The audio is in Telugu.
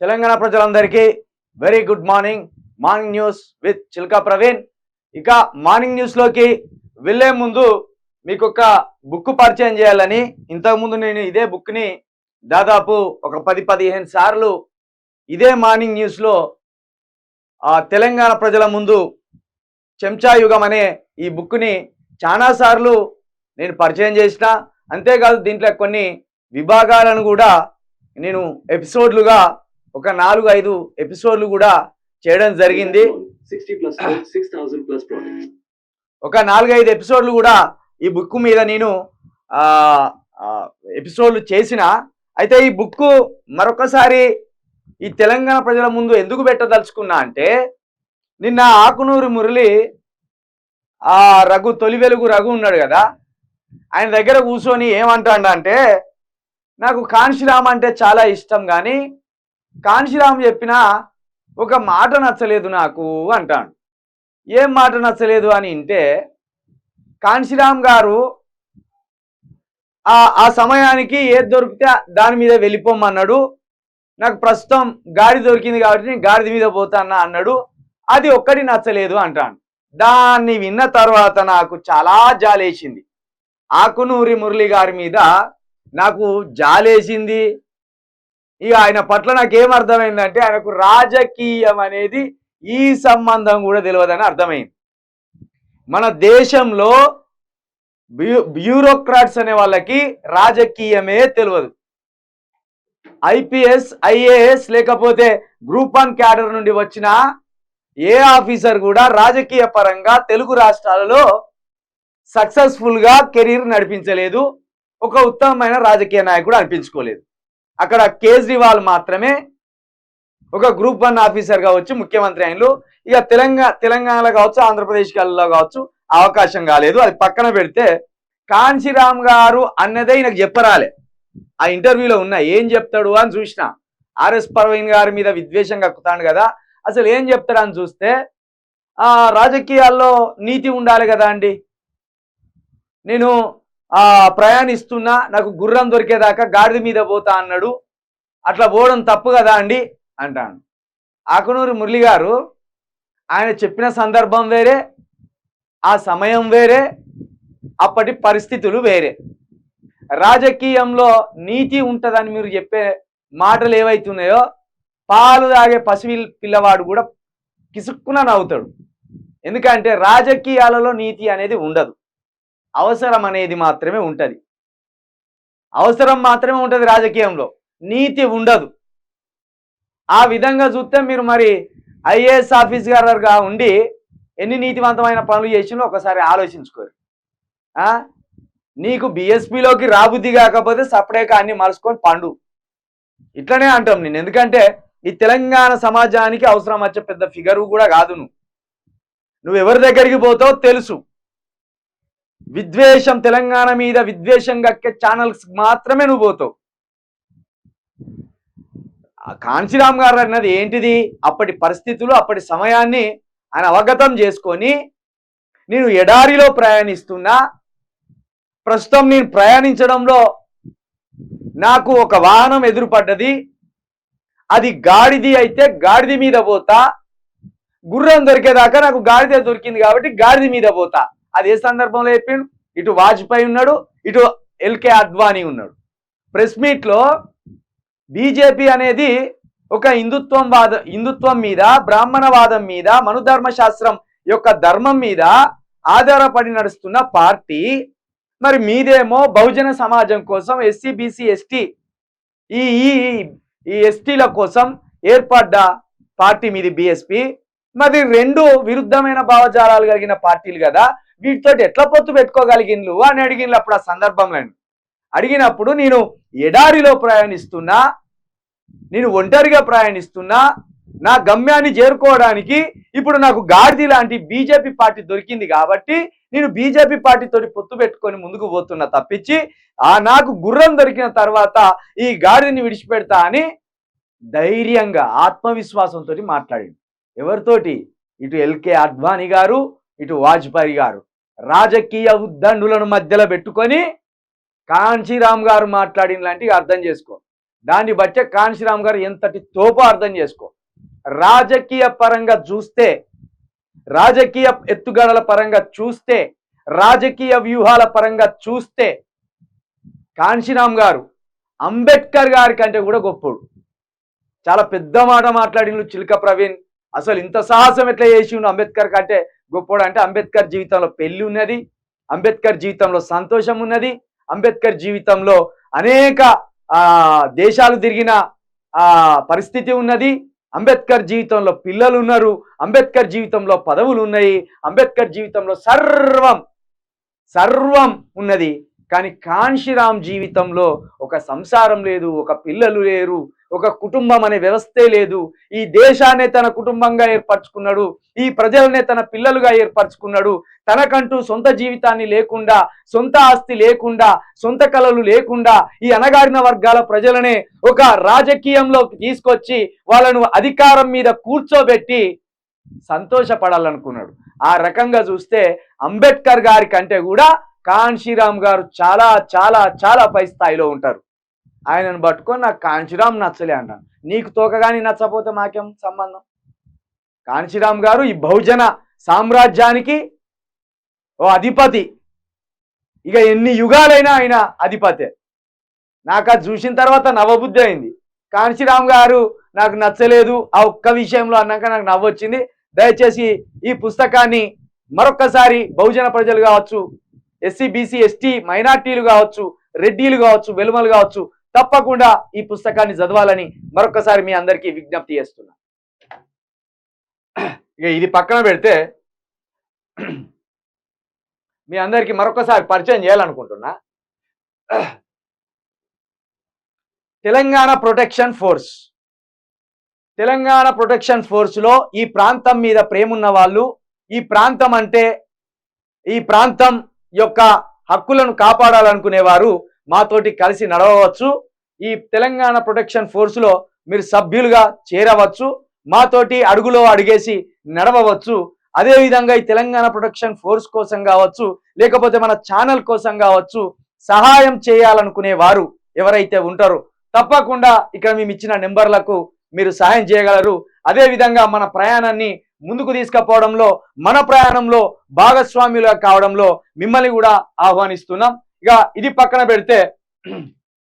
తెలంగాణ ప్రజలందరికీ very good morning morning news with Chilka Praveen ఇక మార్నింగ్ న్యూస్లోకి వెళ్ళే ముందు మీకు ఒక బుక్ పరిచయం చేయాలని ఇంతకుముందు నేను ఇదే బుక్ని దాదాపు ఒక పది పదిహేను సార్లు ఇదే మార్నింగ్ న్యూస్లో ఆ తెలంగాణ ప్రజల ముందు చెంచాయుగం అనే ఈ బుక్ని చాలా సార్లు నేను పరిచయం చేసిన. అంతేకాదు దీంట్లో కొన్ని విభాగాలను కూడా నేను ఎపిసోడ్లుగా ఒక నాలుగు ఐదు ఎపిసోడ్లు కూడా చేయడం జరిగింది. ఒక నాలుగైదు ఎపిసోడ్లు కూడా ఈ బుక్ మీద నేను ఎపిసోడ్లు చేసిన. అయితే ఈ బుక్ మరొకసారి ఈ తెలంగాణ ప్రజల ముందు ఎందుకు పెట్టదలుచుకున్నా అంటే నిన్న ఆకునూరు మురళి ఆ రఘు తొలి వెలుగు రఘు ఉన్నాడు కదా ఆయన దగ్గర కూర్చొని ఏమంటాడు అంటే నాకు కాంశీరామ్ అంటే చాలా ఇష్టం కానీ కాంశీరామ్ చెప్పిన ఒక మాట నచ్చలేదు నాకు అంటాడు. ఏం మాట నచ్చలేదు అని వింటే కాంశీరామ్ గారు ఆ ఆ సమయానికి ఏది దొరికితే దాని మీద వెళ్ళిపోమన్నాడు నాకు ప్రస్తుతం గాడి దొరికింది కాబట్టి నేను గాడిద మీద పోతానా అన్నాడు. అది ఒక్కటి నచ్చలేదు అంటాను దాన్ని విన్న తర్వాత నాకు చాలా జాలేసింది. ఆకునూరి మురళి గారి మీద నాకు జాలేసింది. ఇక ఆయన పట్ల నాకేం అర్థమైందంటే ఆయనకు రాజకీయం అనేది ఈ సంబంధం కూడా తెలియదని అర్థమైంది. మన దేశంలో బ్యూ బ్యూరోక్రాట్స్ అనే వాళ్ళకి రాజకీయమే తెలియదు ఐపీఎస్ ఐఏఎస్ లేకపోతే గ్రూప్ వన్ క్యాడర్ నుండి వచ్చిన ఏ ఆఫీసర్ కూడా రాజకీయ పరంగా తెలుగు రాష్ట్రాలలో సక్సెస్ఫుల్గా కెరీర్ నడిపించలేదు. ఒక ఉత్తమమైన రాజకీయ నాయకుడు అనిపించుకోలేదు. అక్కడ కేజ్రీవాల్ మాత్రమే ఒక గ్రూప్ వన్ ఆఫీసర్గా వచ్చి ముఖ్యమంత్రి అయినలు ఇక తెలంగాణ తెలంగాణలో కావచ్చు ఆంధ్రప్రదేశ్లో కావచ్చు అవకాశం కాలేదు. అది పక్కన పెడితే కాంశీరామ్ గారు అన్నదే ఈయనకు చెప్పరాలే. ఆ ఇంటర్వ్యూలో ఉన్నా ఏం చెప్తాడు అని చూసిన. ఆర్ఎస్ పర్వీన్ గారి మీద విద్వేషం కక్కుతాడు కదా. అసలు ఏం చెప్తాడు అని చూస్తే ఆ రాజకీయాల్లో నీతి ఉండాలి కదా అండి. నేను ప్రయాణిస్తున్నా నాకు గుర్రం దొరికేదాకా గాడిద మీద పోతా అన్నాడు. అట్లా పోవడం తప్పు కదా అండి అంటాను. ఆకునూరు మురళి గారు ఆయన చెప్పిన సందర్భం వేరే ఆ సమయం వేరే అప్పటి పరిస్థితులు వేరే. రాజకీయంలో నీతి ఉంటుందని మీరు చెప్పే మాటలు ఏవైతున్నాయో పాలు తాగే పసివి పిల్లవాడు కూడా కిసుక్కున నవ్వుతాడు. ఎందుకంటే రాజకీయాలలో నీతి అనేది ఉండదు. అవసరం అనేది మాత్రమే ఉంటుంది. అవసరం మాత్రమే ఉంటుంది రాజకీయంలో. నీతి ఉండదు. ఆ విధంగా చూస్తే మీరు మరి ఐఏఎస్ ఆఫీసర్గా ఉండి ఎన్ని నీతివంతమైన పనులు చేసినో ఒకసారి ఆలోచించుకోరు. నీకు బిఎస్పిలోకి రాబుద్ది కాకపోతే సపరేట్గా అన్ని మలుసుకొని పండు. ఇట్లనే అంటాం నేను. ఎందుకంటే ఈ తెలంగాణ సమాజానికి అవసరం వచ్చే పెద్ద ఫిగరు కూడా కాదు నువ్వు. నువ్వు ఎవరి దగ్గరికి పోతావో తెలుసు. విద్వేషం తెలంగాణ మీద విద్వేషం గక్కే ఛానల్స్ మాత్రమే నువ్వు పోతావు. కాంచీరామ్ గారు అన్నది ఏంటిది? అప్పటి పరిస్థితులు అప్పటి సమయాన్ని ఆయన అవగతం చేసుకొని నేను ఎడారిలో ప్రయాణిస్తున్నా. ప్రస్తుతం నేను ప్రయాణించడంలో నాకు ఒక వాహనం ఎదురుపడ్డది. అది గాడిది అయితే గాడిది మీద పోతా. గుర్రం దొరికేదాకా నాకు గాడిద దొరికింది కాబట్టి గాడిద మీద పోతా. అది ఏ సందర్భంలో చెప్పిండు? ఇటు వాజ్పేయి ఉన్నాడు ఇటు ఎల్కే అద్వానీ ఉన్నాడు. ప్రెస్ మీట్లో బీజేపీ అనేది ఒక హిందుత్వం వాద హిందుత్వం మీద బ్రాహ్మణవాదం మీద మనుధర్మ శాస్త్రం యొక్క ధర్మం మీద ఆధారపడి నడుస్తున్న పార్టీ. మరి మీదేమో బహుజన సమాజం కోసం ఎస్సీ బీసీ ఎస్టీ ఈ ఈ ఈ ఎస్టీల కోసం ఏర్పడ్డ పార్టీ మీది బీఎస్పీ మరి రెండు విరుద్ధమైన భావజాలాలు కలిగిన పార్టీలు కదా. వీటితో ఎట్లా పొత్తు పెట్టుకోగలిగిన్లు అని అడిగిన్లు అప్పుడు ఆ సందర్భంలో. అడిగినప్పుడు నేను ఎడారిలో ప్రయాణిస్తున్నా నేను ఒంటరిగా ప్రయాణిస్తున్నా నా గమ్యాన్ని చేరుకోవడానికి ఇప్పుడు నాకు గాడిది లాంటి బీజేపీ పార్టీ దొరికింది కాబట్టి నేను బీజేపీ పార్టీతో పొత్తు పెట్టుకొని ముందుకు పోతున్నా తప్పించి ఆ నాకు గుర్రం దొరికిన తర్వాత ఈ గాడిని విడిచిపెడతా అని ధైర్యంగా ఆత్మవిశ్వాసంతో మాట్లాడింది ఎవరితోటి? ఇటు ఎల్కే అద్వానీ గారు ఇటు వాజ్పేయి గారు. రాజకీయ ఉద్దండులను మధ్యలో పెట్టుకొని కాంచీరామ్ గారు మాట్లాడిన లాంటివి అర్థం చేసుకో. దాన్ని బట్టే కాంశీరామ్ గారు ఎంతటి తోపో అర్థం చేసుకో. రాజకీయ పరంగా చూస్తే రాజకీయ ఎత్తుగడల పరంగా చూస్తే రాజకీయ వ్యూహాల పరంగా చూస్తే కాంశీరామ్ గారు అంబేద్కర్ గారి కంటే కూడా గొప్పడు. చాలా పెద్ద మాట మాట్లాడిండు చిలక ప్రవీణ్ అసలు ఇంత సాహసం ఎట్లా చేసిండు అంబేద్కర్ కంటే గొప్పోడు అంటే అంబేద్కర్ జీవితంలో పెళ్ళి ఉన్నది అంబేద్కర్ జీవితంలో సంతోషం ఉన్నది అంబేద్కర్ జీవితంలో అనేక దేశాలు తిరిగిన పరిస్థితి ఉన్నది. అంబేద్కర్ జీవితంలో పిల్లలు ఉన్నారు అంబేద్కర్ జీవితంలో పదవులు ఉన్నాయి అంబేద్కర్ జీవితంలో సర్వం సర్వం ఉన్నది. కానీ కాంశీరామ్ జీవితంలో ఒక సంసారం లేదు ఒక పిల్లలు లేరు ఒక కుటుంబం అనే వ్యవస్థే లేదు. ఈ దేశాన్నే తన కుటుంబంగా ఏర్పరచుకున్నాడు. ఈ ప్రజలనే తన పిల్లలుగా ఏర్పరచుకున్నాడు. తనకంటూ సొంత జీవితాన్ని లేకుండా సొంత ఆస్తి లేకుండా సొంత కళలు లేకుండా ఈ అణగారిన వర్గాల ప్రజలనే ఒక రాజకీయంలోకి తీసుకొచ్చి వాళ్ళను అధికారం మీద కూర్చోబెట్టి సంతోషపడాలనుకున్నాడు. ఆ రకంగా చూస్తే అంబేద్కర్ గారి కంటే కూడా కాన్షీరామ్ గారు చాలా చాలా చాలా పై స్థాయిలో ఉంటారు. ఆయనను పట్టుకొని నాకు కాంశీరామ్ నచ్చలే అన్నాను నీకు తోకగాని నచ్చపోతే మాకేం సంబంధం? కాంశీరామ్ గారు ఈ బహుజన సామ్రాజ్యానికి ఓ అధిపతి. ఇక ఎన్ని యుగాలైనా ఆయన అధిపతే. నాకు అది చూసిన తర్వాత నవబుద్ధి అయింది. కాంశీరామ్ గారు నాకు నచ్చలేదు ఆ ఒక్క విషయంలో అన్నాక నాకు నవ్వొచ్చింది. దయచేసి ఈ పుస్తకాన్ని మరొక్కసారి బహుజన ప్రజలు కావచ్చు ఎస్సీ బీసీ ఎస్టీ మైనార్టీలు కావచ్చు రెడ్డిలు కావచ్చు వెలుమలు కావచ్చు తప్పకుండా ఈ పుస్తకాన్ని చదవాలని మరొకసారి మీ అందరికీ విజ్ఞప్తి చేస్తున్నా. ఇక ఇది పక్కన పెడితే మీ అందరికీ మరొకసారి పరిచయం చేయాలనుకుంటున్నా. Telangana protection force. Telangana protection ఫోర్స్లో ఈ ప్రాంతం మీద ప్రేమున్న వాళ్ళు ఈ ప్రాంతం అంటే ఈ ప్రాంతం యొక్క హక్కులను కాపాడాలనుకునేవారు మాతోటి కలిసి నడవవచ్చు. ఈ తెలంగాణ ప్రొటెక్షన్ ఫోర్స్లో మీరు సభ్యులుగా చేరవచ్చు. మాతోటి అడుగులో అడిగేసి నడవవచ్చు. అదేవిధంగా ఈ తెలంగాణ ప్రొటెక్షన్ ఫోర్స్ కోసం కావచ్చు లేకపోతే మన ఛానల్ కోసం కావచ్చు సహాయం చేయాలనుకునే వారు ఎవరైతే ఉంటారో తప్పకుండా ఇక్కడ మేము ఇచ్చిన నెంబర్లకు మీరు సహాయం చేయగలరు. అదేవిధంగా మన ప్రయాణాన్ని ముందుకు తీసుకుపోవడంలో మన ప్రయాణంలో భాగస్వామ్యులుగా కావడంలో మిమ్మల్ని కూడా ఆహ్వానిస్తున్నాం. ఇక ఇది పక్కన పెడితే